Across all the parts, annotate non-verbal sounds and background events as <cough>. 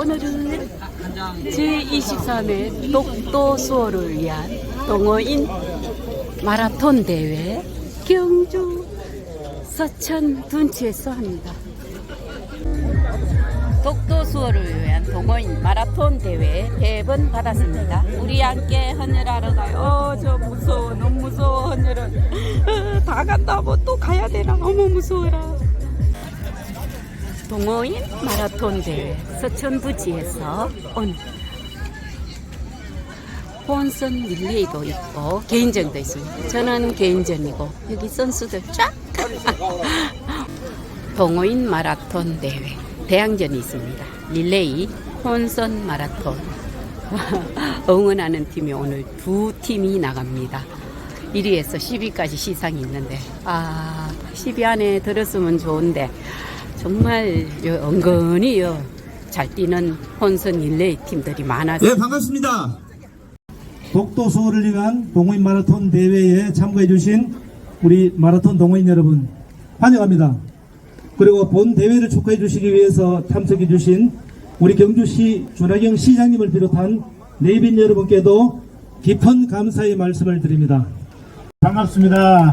오늘은 제23회 독도 수호를 위한 동호인 마라톤 대회 경주 서천 둔치에서 합니다. 독도 수호를 위한 동호인 마라톤 대회 대번 받았습니다. 우리 함께 헌혈하러 가요. 어, 저 무서워. 너무 무서워, 헌혈은. 어, 다 간다고 또 가야 되나? 어머, 무서워라. 동호인 마라톤 대회 서천 부지에서 온 본선 릴레이도 있고 개인전도 있습니다. 저는 개인전이고 여기 선수들 쫙 동호인 <laughs> 마라톤 대회 대항전이 있습니다. 릴레이 혼선 마라톤 <laughs> 응원하는 팀이 오늘 두 팀이 나갑니다. 1위에서 10위까지 시상이 있는데 아 10위 안에 들었으면 좋은데 정말 요 은근히 요 잘 뛰는 혼선 릴레이 팀들이 많아서 예, 반갑습니다. 독도 수호를 위한 동호인 마라톤 대회에 참가해 주신 우리 마라톤 동호인 여러분 환영합니다. 그리고 본 대회를 축하해 주시기 위해서 참석해 주신 우리 경주시 준하경 시장님을 비롯한 내빈 여러분께도 깊은 감사의 말씀을 드립니다. 반갑습니다.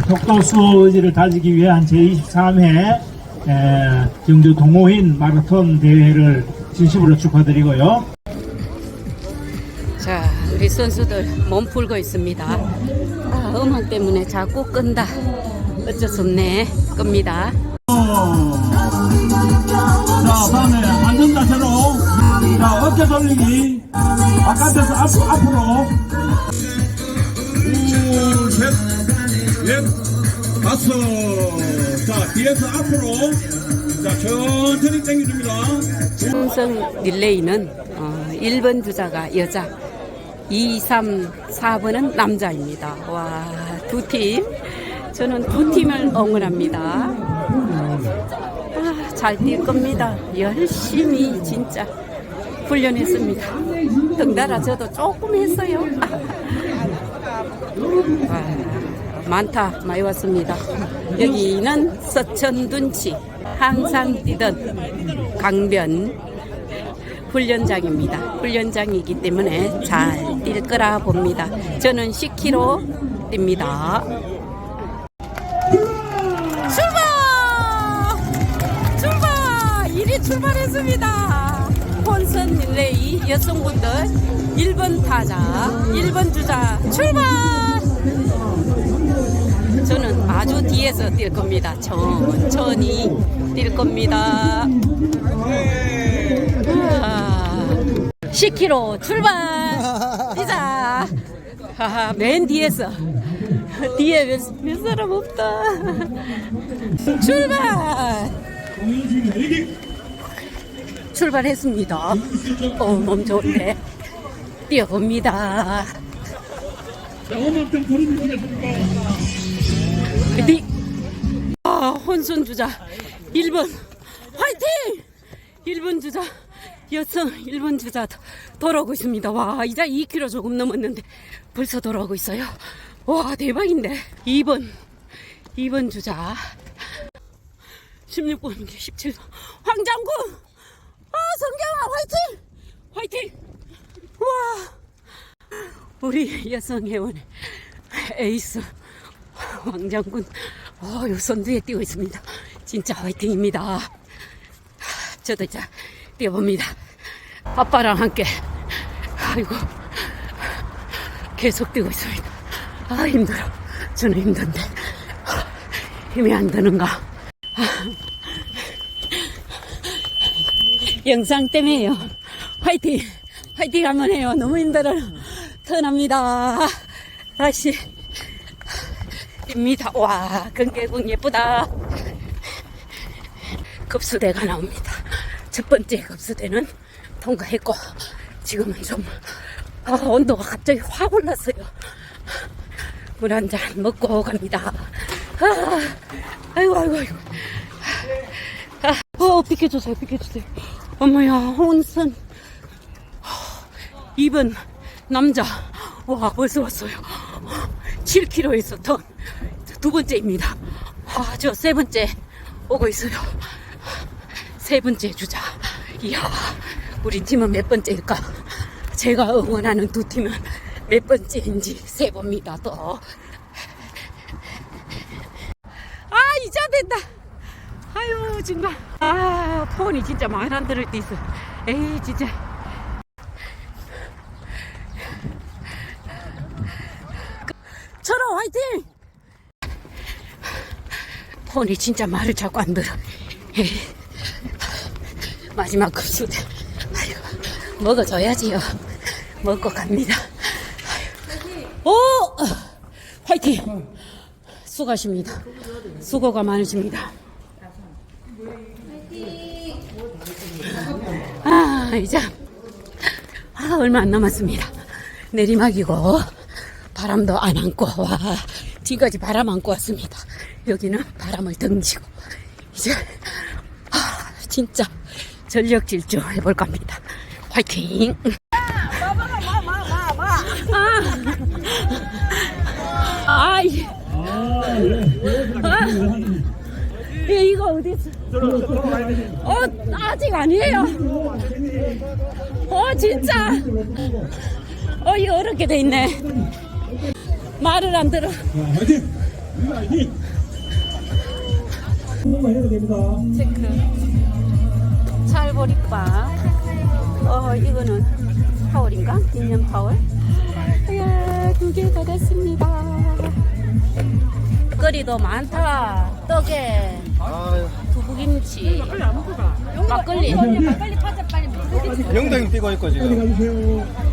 에, 독도 수호 의지를 다지기 위한 제23회 경주 동호인 마라톤 대회를 진심으로 축하드리고요. 자 우리 선수들 몸 풀고 있습니다. 아, 음악 때문에 자꾸 끈다. 어쩔 수 없네. 끕니다. 자, 다음에 앉은 자세로. 자, 어깨 돌리기. 바깥에서 앞, 앞으로. 둘, 셋, 넷, 다섯. 자, 뒤에서 앞으로. 자, 천천히 당겨줍니다. 삼성 릴레이는 어, 1번 주자가 여자, 2, 3, 4번은 남자입니다. 와, 두 팀. 저는 두 팀을 응원합니다. 아, 잘뛸 겁니다. 열심히 진짜 훈련했습니다. 덩달아 저도 조금 했어요. <laughs> 아, 많다 많이 왔습니다. 여기는 서천둔치 항상 뛰던 강변 훈련장입니다. 훈련장이기 때문에 잘 뛸 거라 봅니다. 저는 10km 뜁니다. 출발! 출발! 1위 출발했습니다. 본선 릴레이 여성분들 1번 타자, 1번 주자 출발! 저는 아주 뒤에서 뛸 겁니다. 천천히 뛸 겁니다. 아, 10km 출발! 뛰자! 하하, 맨 뒤에서. 뒤에 몇, 몇 사람 없다. 출발! 출발했습니다. 어, 몸 좋은데. 뛰어봅니다. 리, 아, 혼선 주자 1번 화이팅! 1번 주자 여성 1번 주자 도- 돌아오고 있습니다. 와, 이제 2km 조금 넘었는데 벌써 돌아오고 있어요. 와, 대박인데. 2번 2번 주자 16번 17번 황장군 아, 성경아 화이팅! 화이팅! 와! 우리 여성 회원의 에이스 왕장군 어, 요 선 두에 뛰고 있습니다. 진짜 화이팅입니다. 저도 자 뛰어봅니다. 아빠랑 함께 아이고 계속 뛰고 있습니다. 아 힘들어. 저는 힘든데 힘이 안 드는가. 영상 때문에요. 화이팅! 화이팅 한번 해요. 너무 힘들어요. 턴합니다. 다시. 입니다. 와, 건개궁 예쁘다. 급수대가 나옵니다. 첫 번째 급수대는 통과했고, 지금은 좀, 아, 온도가 갑자기 확 올랐어요. 물 한 잔 먹고 갑니다. 아, 아이고, 아이고, 아이고. 아, 어, 비켜주세요, 비켜주세요. 어머야, 혼선. 2번 남자. 와, 벌써 왔어요. 7km에서 턴. 두 번째입니다. 아, 저 세 번째 오고 있어요. 세 번째 주자. 이야, 우리 팀은 몇 번째일까? 제가 응원하는 두 팀은 몇 번째인지 세 봅니다, 또. 아, 이자 된다. 아유, 정말. 아, 폰이 진짜 말안 들을 때 있어. 에이, 진짜. 철호 화이팅! 폰이 진짜 말을 자꾸 안 들어. 마지막 급수대. 아유, 먹어줘야지요. 먹고 갑니다. 아유. 오! 화이팅! 수고하십니다. 수고가 많으십니다. 아, 이제, 아, 얼마 안 남았습니다. 내리막이고, 바람도 안 안고, 와, 뒤까지 바람 안고 왔습니다. 여기는 바람을 등지고, 이제, 아, 진짜 전력 질주 해볼 겁니다. 화이팅! 아, 아, 이- 아, 예, 이거 어디 있어? 어, 아직 아니에요. 어, 진짜. 어, 이거 어렵게 돼 있네. 말을 안 들어. 자, 화이팅! 화이팅! 한번만 해도 됩니다. 체크. 찰보리빵. 어, 이거는 파월인가? 기념 파월. 이야, 두개다 됐습니다. 거리도 많다. 떡에 두부김치. 막걸리. 영당 뛰고 있고 지금.